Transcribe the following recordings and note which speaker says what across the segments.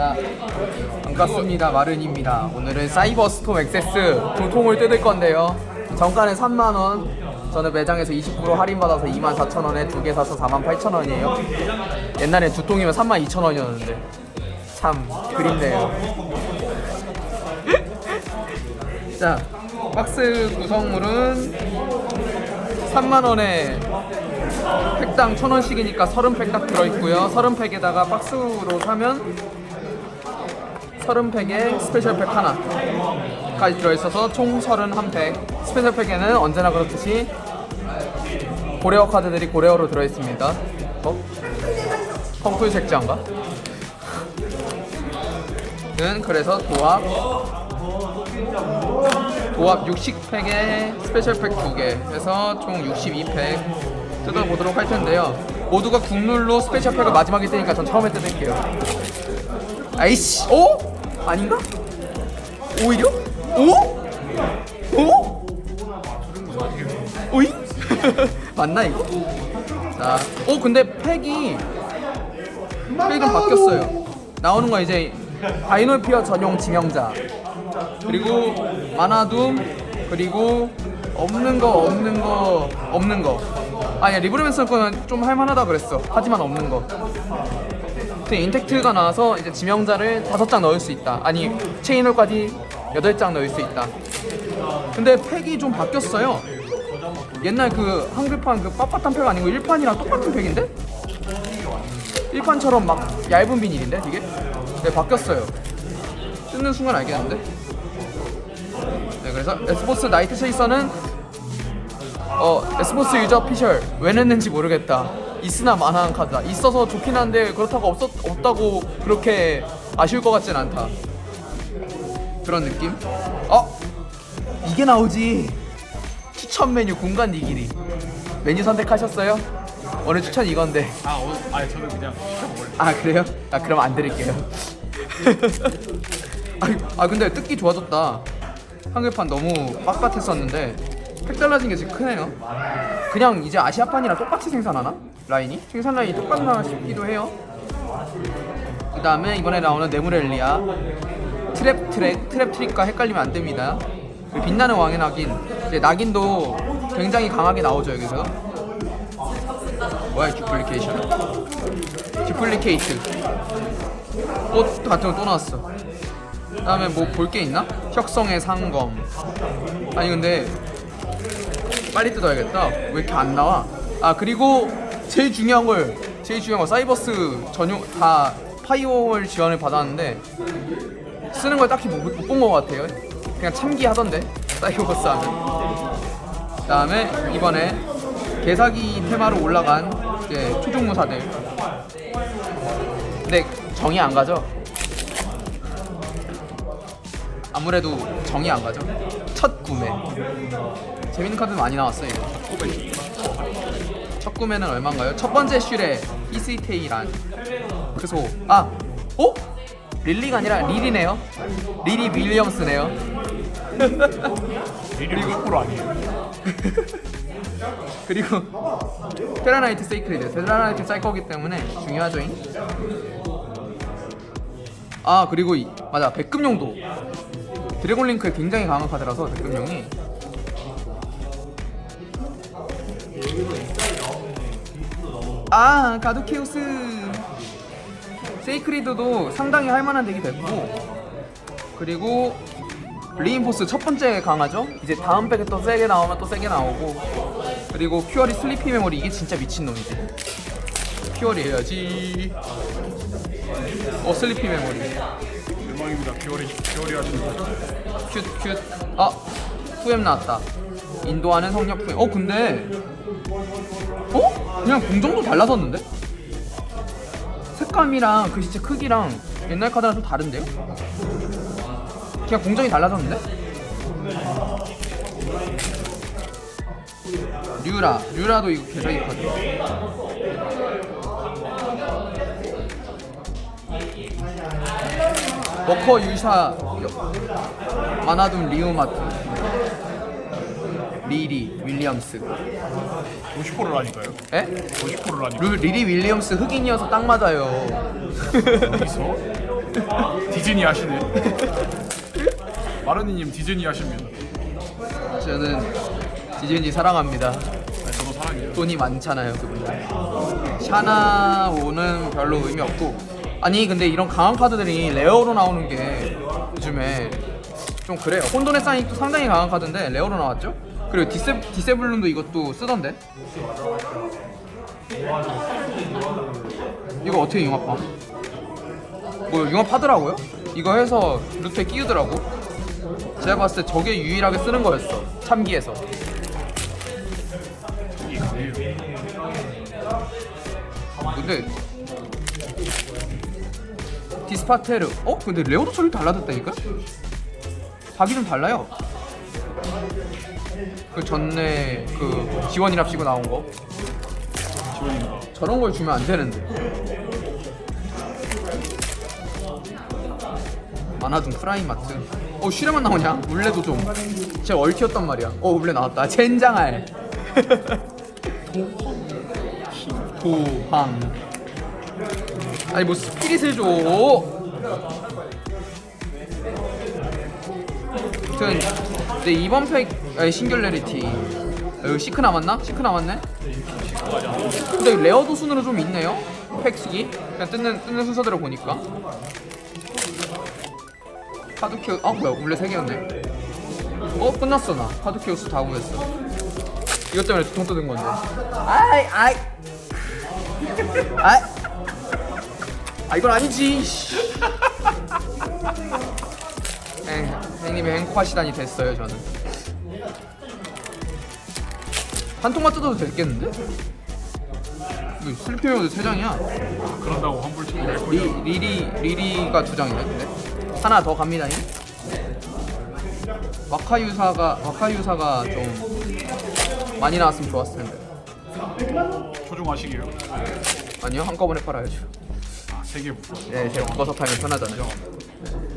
Speaker 1: 자, 반갑습니다. 마른입니다. 오늘은 사이버 스톰 액세스 두 통을 뜯을 건데요. 정가는 3만 원. 저는 매장에서 20% 할인 받아서 2만 4천 원에 두 개 사서 4만 8천 원이에요. 옛날에 두 통이면 3만 2천 원이었는데 참 그립네요. 자, 박스 구성물은 3만 원에 팩당 1,000원씩이니까 30팩 딱 들어있고요. 30팩에다가 박스로 사면 30팩에 스페셜 팩 하나까지 들어있어서 총 31팩. 스페셜 팩에는 언제나 그렇듯이 고레어 카드들이 고레어로 들어있습니다. 어? 펑풀 색자인가? 는 그래서 도합 도합 60팩에 스페셜 팩 2개 해서 총 62팩 뜯어보도록 할 텐데요. 모두가 국룰로 스페셜 팩을 마지막에 뜨니까 전 처음에 뜯을게요. 아이씨, 오? 아닌가? 오히려? 오? 오? 오이? 맞나 이거? 자, 오 근데 팩이 좀 바뀌었어요. 나오는 거 이제 바이놀피어 전용 지명자 그리고 마나둠 그리고 없는 거 없는 거 없는 거 아니야 리브르맨스 거는 좀 할만하다 그랬어 하지만 없는 거그 인텍트가 나와서 이제 지명자를 다섯 장 넣을 수 있다 아니 체인홀까지 여덟 장 넣을 수 있다 근데 팩이 좀 바뀌었어요 옛날 그 한글판 그 빳빳한 팩 아니고 1판이랑 똑같은 팩인데? 1판처럼 막 얇은 비닐인데 되게? 네 바뀌었어요 뜯는 순간 알겠는데? 네 그래서 에스보스 나이트 체이서는 어 에스보스 유저 피셜 왜 냈는지 모르겠다 있으나 마나한 카드다 있어서 좋긴 한데 그렇다고 없었, 없다고 그렇게 아쉬울 것 같진 않다 그런 느낌? 어? 이게 나오지 추천 메뉴 공간 니기리 메뉴 선택하셨어요? 오늘 추천 이건데
Speaker 2: 아, 어, 아 저는 그냥 시켜먹을래.
Speaker 1: 아 그래요? 아 그럼 안 드릴게요. 아, 아 근데 뜯기 좋아졌다. 한글판 너무 빡빡했었는데 팩 달라진 게 지금 크네요. 그냥 이제 아시아판이랑 똑같이 생산하나? 라인이? 생산 라인이 똑같나 싶기도 해요. 그 다음에 이번에 나오는 네무렐리아 트랩 트랙 트랩 트릭과 헷갈리면 안 됩니다. 빛나는 왕의 낙인 이제 낙인도 굉장히 강하게 나오죠 여기서. 뭐야 듀플리케이션? 듀플리케이트 옷 같은 거 또 나왔어 그 다음에 뭐 볼 게 있나? 혁성의 상검 아니 근데 빨리 뜯어야겠다. 왜 이렇게 안 나와? 아 그리고 제일 중요한 걸 제일 중요한 거 사이버스 전용 다 파이어월 지원을 받았는데 쓰는 걸 딱히 못본 것 같아요. 그냥 참기 하던데 사이버스 하면 그 다음에 이번에 개사기 테마로 올라간 이제 초중무사들. 근데 정이 안 가죠? 아무래도 정이 안 가죠? 첫 구매 재밌는 카드 많이 나왔어요 이거 첫 구매는 얼마인가요? 첫 번째 슐에 이스테이란 그소 아! 어? 릴리가 아니라 릴이네요 릴이 윌리엄스네요
Speaker 2: 리리 50% 아니에요.
Speaker 1: 그리고 테라나이트 세이크리드 테라나이트 쌀 거기 때문에 중요하죠잉 아 그리고 이, 맞아 백금용도 드래곤링크에 굉장히 강한 카드라서 백금용이 아 가두케우스 세이크리드도 상당히 할만한 덱이 됐고 그리고 리인포스 첫 번째 강하죠? 이제 다음 백에 또 세게 나오면 또 세게 나오고 그리고 큐어리 슬리피 메모리 이게 진짜 미친놈이지 큐어리 해야지 어 슬리피 메모리
Speaker 2: 대망입니다. 퓨어리 퓨어리 하시는 거.
Speaker 1: 큐큐아 후엠 나왔다 인도하는 성역 후엠 어 근데 어? 그냥 공정도 달라졌는데? 색감이랑 글씨체 크기랑 옛날 카드랑 좀 다른데요? 그냥 공정이 달라졌는데? 류라 류라도 이거 개사기 카드 워커 유샤 마나둠 리우마트 리리 윌리엄스
Speaker 2: 50%라니까요.
Speaker 1: 에?
Speaker 2: 50%라니까.
Speaker 1: 루, 리리 윌리엄스 흑인이어서 딱 맞아요
Speaker 2: 어디서? 디즈니 하시네. 마르니님 디즈니 하십니다.
Speaker 1: 저는 디즈니 사랑합니다.
Speaker 2: 아니, 저도 사랑해요.
Speaker 1: 돈이 많잖아요 그분. 샤나오는 별로 의미 없고 아니 근데 이런 강한 카드들이 레어로 나오는 게 요즘에 좀 그래요. 혼돈의 사인도 상당히 강한 카드인데 레어로 나왔죠? 그리고 디세 디세블룬도 이것도 쓰던데. 이거 어떻게 융합함? 뭐 융합하더라고요? 이거 해서 루트에 끼우더라고. 제가 봤을 때 저게 유일하게 쓰는 거였어. 참기에서. 근데 디스파테르 어? 근데 레오도 처리 달라졌다니까? 각이 좀 달라요 그 전에 그 지원이랍시고 나온 거.
Speaker 2: 지원입니다.
Speaker 1: 저런 걸 주면 안 되는데. 만화둥 프라이 마트. 어 슈레만 나오냐? 울레도 좀. 제가 얼티였단 말이야. 어 울레 나왔다. 젠장할. 도황. 아니 뭐 스피릿을 줘 아무튼 근데 이번 팩 아니, 싱귤레리티 아, 여기 시크 남았나? 시크 남았네? 근데 레어도 순으로 좀 있네요. 팩식이 그냥 뜯는 뜯는 순서대로 보니까 카드키오 아 뭐야 원래 세 개였네. 어 끝났어 나 카드키오스 다 구했어. 이것 때문에 두통 뜯은 건데. 아이 아이 아이 아 이건 아니지. 씨. 형님이 행복하시다니 됐어요 저는. 한 통만 뜯어도 되겠는데? 뭐 슬리피어도 세 장이야.
Speaker 2: 그런다고 환불 치고 낼
Speaker 1: 리,
Speaker 2: 거냐?
Speaker 1: 리리 리리가 두 장이네 근데 하나 더 갑니다. 와카유사가 와카유사가 좀 많이 나왔으면 좋았을 텐데.
Speaker 2: 조종하시게요.
Speaker 1: 아니요 한꺼번에 팔아야죠.
Speaker 2: 아, 세개 묶어.
Speaker 1: 네, 제가 묶어서 팔면 편하잖아요.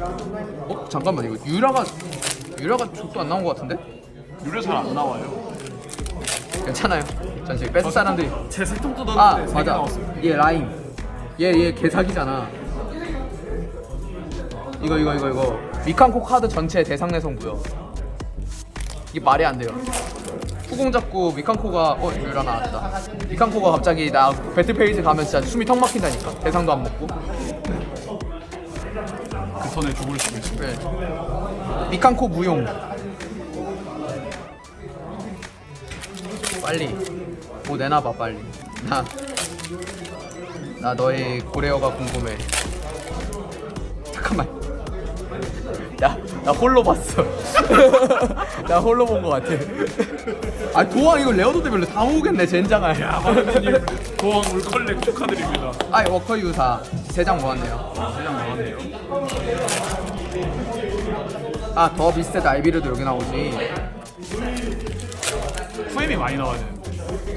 Speaker 1: 어? 잠깐만 이거 유라가 유라가 족도 안 나온 것 같은데?
Speaker 2: 유래 잘안 나와요.
Speaker 1: 괜찮아요. 전 지금 뺏을 사람들이.
Speaker 2: 제 색통
Speaker 1: 아
Speaker 2: 뜯었는데 세 개
Speaker 1: 맞아.
Speaker 2: 나왔어요.
Speaker 1: 얘 라임. 얘 얘 개사기잖아. 이거 이거 이거 이거. 미칸코 카드 전체 대상 내성 무효 이게 말이 안 돼요. 후공 잡고 미칸코가 어 유라 나왔다. 미칸코가 갑자기 나 배틀 페이지 가면 진짜 숨이 턱 막힌다니까. 대상도 안 먹고
Speaker 2: 그 턴에 죽을 수도 있어.
Speaker 1: 네. 미칸코 무용. 빨리. 뭐 내놔봐 빨리. 나, 나 너의 고레어가 궁금해. 잠깐만. 나, 나 홀로 봤어 나 홀로 본 거 같아 아 도왕 이거 레어도 대별로 다 모으겠네 젠장할
Speaker 2: 야, 고왕 울컬렉 축하드립니다.
Speaker 1: 아이 워커 유사 세 장 모았네요
Speaker 2: 세장 나왔네요.
Speaker 1: 아 더 비슷해 알비르도 여기 나오지
Speaker 2: 후엠이 많이 되는데.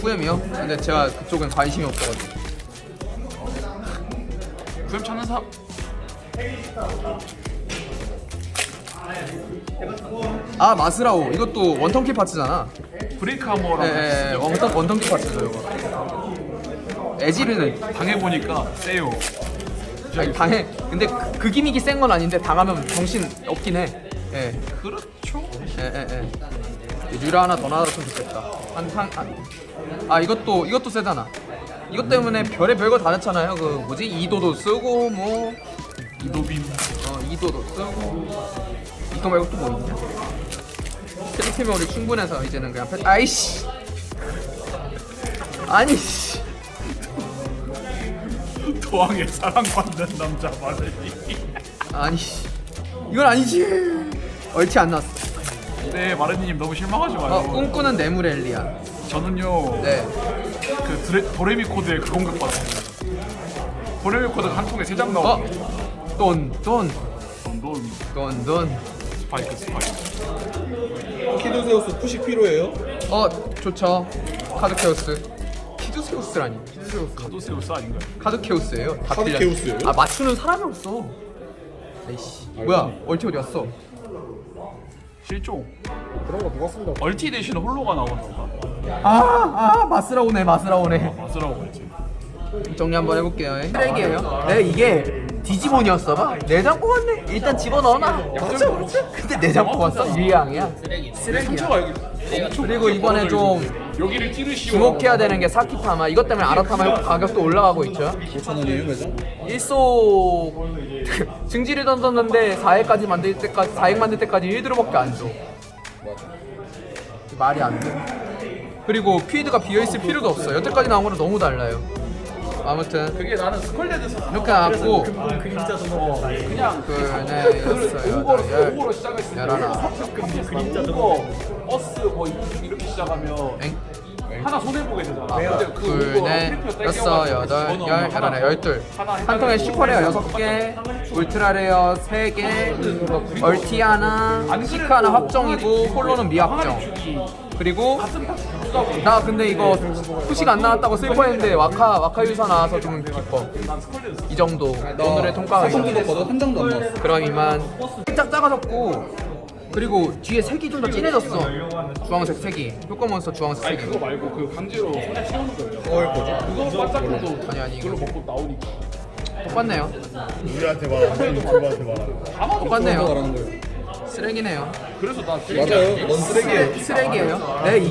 Speaker 1: 후엠이요? 근데 제가 그쪽은 관심이 없어가지고
Speaker 2: 후엠 찾는 사람
Speaker 1: 아 마스라오. 이것도 원턴키 파츠잖아.
Speaker 2: 브레이크 하머랑
Speaker 1: 예, 예, 원턴, 원턴키 파츠죠 이거. 에지르는.
Speaker 2: 당해보니까 세요.
Speaker 1: 아니, 당해 근데 그, 그 기믹이 센 건 아닌데 당하면 정신 없긴 해. 예.
Speaker 2: 그렇죠.
Speaker 1: 예, 예, 예. 유라 하나 더 나왔으면 좋겠다. 한, 한, 한. 아 이것도 이것도 세잖아. 이것 때문에 별의 별거 다 넣잖아요. 그 뭐지? 이도도 쓰고 뭐.
Speaker 2: 이도빈.
Speaker 1: 어, 이도도 쓰고 이거 말고 또 뭐 있냐? 필리핀면 우리 충분해서 이제는 그냥 패... 아이씨 아니 씨
Speaker 2: 도왕에 사랑받는 남자 마르니.
Speaker 1: 아니 씨 이건 아니지 얼티 안 나왔어
Speaker 2: 네, 마르니님 너무 실망하지 마요.
Speaker 1: 어 꿈꾸는 네무렐리아
Speaker 2: 저는요.
Speaker 1: 네
Speaker 2: 그 드레, 도레미 코드의 그 공격 받았어요. 도레미 코드가 한 통에 세장
Speaker 1: 어?
Speaker 2: 나와.
Speaker 1: 돈돈
Speaker 2: 돈
Speaker 1: 돈 돈
Speaker 2: 스파이크 스파이크.
Speaker 3: 키도세우스 푸식 필요해요?
Speaker 1: 어 좋죠 카드케오스 키두세우스라니 키두세우스
Speaker 2: 카도세우스 아닌가요?
Speaker 1: 카드케오스예요 다 틀려.
Speaker 3: 카드케오스예요?
Speaker 1: 아 맞추는 사람이 없어 에이씨 뭐야 얼티 어디 갔어
Speaker 2: 실종.
Speaker 3: 그런 거 누가 쓴다
Speaker 2: 얼티 대신 홀로가 나오는 건가?
Speaker 1: 아, 아, 마스라 오네, 마스라 오네.
Speaker 2: 마스라고 했지.
Speaker 1: 정리 한번 해볼게요. 쓰레기예요. 네 이게 디지몬이었어 봐. 내장 뽑았네. 일단 집어 넣어놔. 그렇죠, 그렇죠. 근데 내장 뽑았어. 유양이야. 쓰레기야.
Speaker 2: 상처가 여기 엄청
Speaker 1: 그리고 이번에 좀
Speaker 2: 여기를 찌르시오.
Speaker 1: 주목해야 되는 게 사키타마. 이것 때문에 아라타마 가격도 올라가고 있죠.
Speaker 3: 5천 원이에요 매장?
Speaker 1: 일소 증지를 던졌는데 4회까지 만들 때까지 4획 만들 때까지 1드로밖에 안 줘.
Speaker 3: 맞아.
Speaker 1: 말이 안 돼. 그리고 피드가 비어 있을 필요도 없어. 여태까지 나온 거랑 너무 달라요. 아무튼
Speaker 2: 그게 나는 스컬레드
Speaker 1: 이렇게 나왔고
Speaker 2: 그림자 어, 그냥
Speaker 1: 둘, 넷, 여섯,
Speaker 2: 오버로 시작했을 때
Speaker 1: 열하나.
Speaker 2: 그림자 오버 버스 뭐 이렇게 시작하면
Speaker 1: 엥?
Speaker 2: 하나 손해 보게 되잖아. 근데 그
Speaker 1: 둘,
Speaker 2: 오버
Speaker 1: 넷,
Speaker 2: 프리미어
Speaker 1: 여섯,
Speaker 2: 땡겨가지고
Speaker 1: 여덟,
Speaker 2: 집어넣으면
Speaker 1: 열,
Speaker 2: 하나
Speaker 1: 열하나, 열둘.
Speaker 2: 하나
Speaker 1: 한 통에 슈퍼레어 여섯 개, 울트라 레어 세 개, 얼티 하나, 시카 하나 확정이고 홀로는 미확정. 그리고 나 근데 이거 푸시가 안 나왔다고 슬퍼했는데 와카 와카 유사 나와서 좀 기뻐. 이 정도 오늘의
Speaker 3: 걷어 한 장도 안.
Speaker 1: 그럼 이만 살짝 작아졌고 그리고 뒤에 색이 좀 더 진해졌어. 주황색 색이 효과 몬스터 주황색
Speaker 2: 아니
Speaker 1: 색이.
Speaker 2: 그거 말고 그 강제로 손에 채우는 거예요.
Speaker 3: 뭘 거지?
Speaker 2: 그거 반짝해도
Speaker 1: 아니, 아니,
Speaker 2: 그걸로
Speaker 1: 이거.
Speaker 2: 먹고 나오니까.
Speaker 1: 똑같네요.
Speaker 4: 우리한테 말하고 유튜브한테 말하고
Speaker 3: 똑같네요.
Speaker 1: 쓰레기네요.
Speaker 2: 그래서 나
Speaker 3: 맞아요. 넌 쓰레기예요.
Speaker 1: 쓰레기예요. 네 이게